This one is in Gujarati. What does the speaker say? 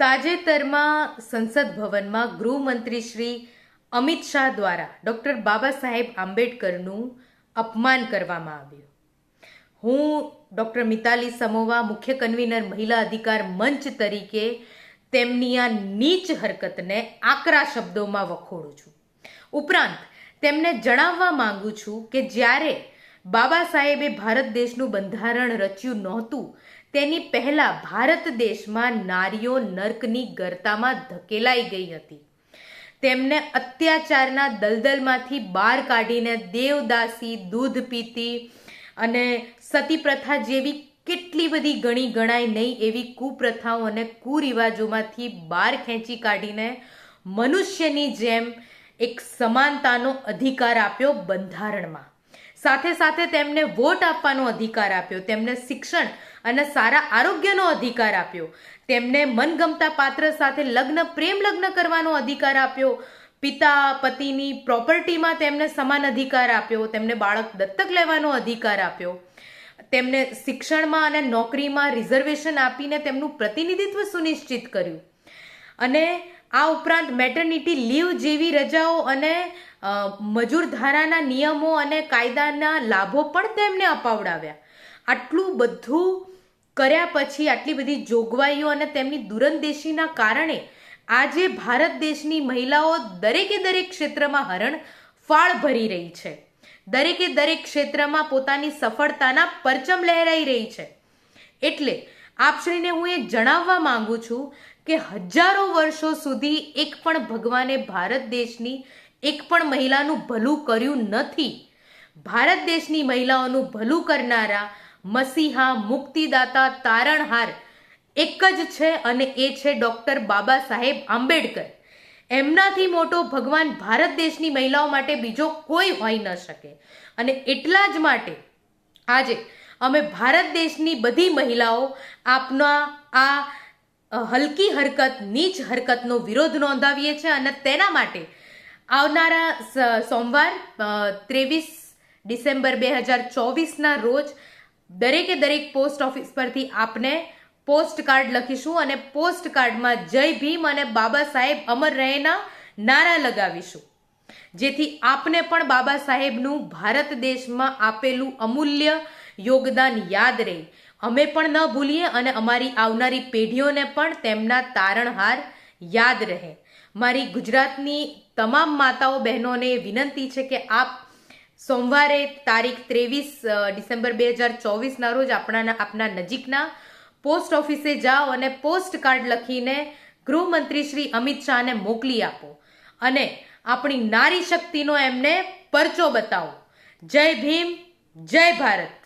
તાજેતરમાં સંસદ ભવનમાં ગૃહમંત્રી શ્રી અમિત શાહ દ્વારા ડૉક્ટર બાબા સાહેબ આંબેડકરનું અપમાન કરવામાં આવ્યું. હું ડૉક્ટર મિતાલી સમોવા, મુખ્ય કન્વીનર મહિલા અધિકાર મંચ તરીકે તેમની આ નીચ હરકતને આકરા શબ્દોમાં વખોડું છું. ઉપરાંત, તેમને જણાવવા માંગુ છું કે જ્યારે બાબા સાહેબે ભારત દેશનું બંધારણ રચ્યું નહોતું તેની પહેલા ભારત દેશમાં નારીઓ નર્કની ગરતામાં ધકેલાઈ ગઈ હતી. તેમને અત્યાચારના દલદલમાંથી બહાર કાઢીને દેવદાસી દૂધ પીતી અને સતી પ્રથા જેવી કેટલી બધી ગણી ગણાય નહીં એવી કુપ્રથાઓ અને કુરિવાજોમાંથી બહાર ખેંચી કાઢીને મનુષ્યની જેમ એક સમાનતાનો અધિકાર આપ્યો બંધારણમાં. સાથે સાથે તેમને વોટ આપવાનો અધિકાર આપ્યો. તેમને શિક્ષણ અને સારા આરોગ્યનો અધિકાર આપ્યો. તેમને મનગમતા પાત્ર સાથે લગ્ન, પ્રેમ લગ્ન કરવાનો અધિકાર આપ્યો. પિતા, પતિની પ્રોપર્ટીમાં તેમને સમાન અધિકાર આપ્યો. તેમને બાળક દત્તક લેવાનો અધિકાર આપ્યો. તેમને શિક્ષણમાં અને નોકરીમાં રિઝર્વેશન આપીને તેમનું પ્રતિનિધિત્વ સુનિશ્ચિત કર્યું. અને આ ઉપરાંત મેટર્નિટી લીવ જેવી રજાઓ અને મજૂર ધારાના નિયમો અને કાયદાના લાભો પણ તેમને અપાવડાવ્યા. આટલું બધું કર્યા પછી આટલી બધી જોગવાઈઓ અને તેમની દૂરંદેશીના કારણે આજે ભારત દેશની મહિલાઓ દરેકે દરેક ક્ષેત્રમાં હરણ ફાળ ભરી રહી છે. દરેકે દરેક ક્ષેત્રમાં પોતાની સફળતાના પરચમ લહેરાઈ રહી છે. એટલે આપશ્રીને હું એ જણાવવા માંગુ છું કે હજારો વર્ષો સુધી એક પણ ભગવાને ભારત દેશની એક પણ મહિલાનું ભલું કર્યું નથી. ભારત દેશની મહિલાઓનું ભલું કરનારા મસીહા મુક્તિદાતા તારણહાર એક જ છે અને એ છે ડૉક્ટર બાબા સાહેબ આંબેડકર. એમનાથી મોટો ભગવાન ભારત દેશની મહિલાઓ માટે બીજો કોઈ હોઈ ન શકે. અને એટલા જ માટે આજે અમે ભારત દેશની બધી મહિલાઓ આપના આ હલકી હરકત, નીચ હરકતનો વિરોધ નોંધાવીએ છીએ અને તેના માટે આવનારા સોમવાર ત્રેવીસ ડિસેમ્બર બે હજાર ચોવીસના રોજ દરેકે દરેક પોસ્ટ ઓફિસ પરથી આપને પોસ્ટ કાર્ડ લખીશું અને પોસ્ટ કાર્ડમાં જય ભીમ અને બાબા સાહેબ અમર રહેના નારા લગાવીશું. જેથી આપને પણ બાબા સાહેબનું ભારત દેશમાં આપેલું અમૂલ્ય યોગદાન યાદ રહે. અમે પણ ન ભૂલીએ અને અમારી આવનારી પેઢીઓને પણ તેમના તારણહાર યાદ રહે. મારી ગુજરાતની તમામ માતાઓ બહેનોને વિનંતી છે કે આપ સોમવારે તારીખ ત્રેવીસ ડિસેમ્બર બે હજાર ચોવીસના રોજ આપણા આપના નજીકના પોસ્ટ ઓફિસે જાઓ અને પોસ્ટ કાર્ડ લખીને ગૃહમંત્રી શ્રી અમિત શાહને મોકલી આપો. અને આપણી નારી શક્તિનો એમને પરચો બતાવો. જય ભીમ, જય ભારત.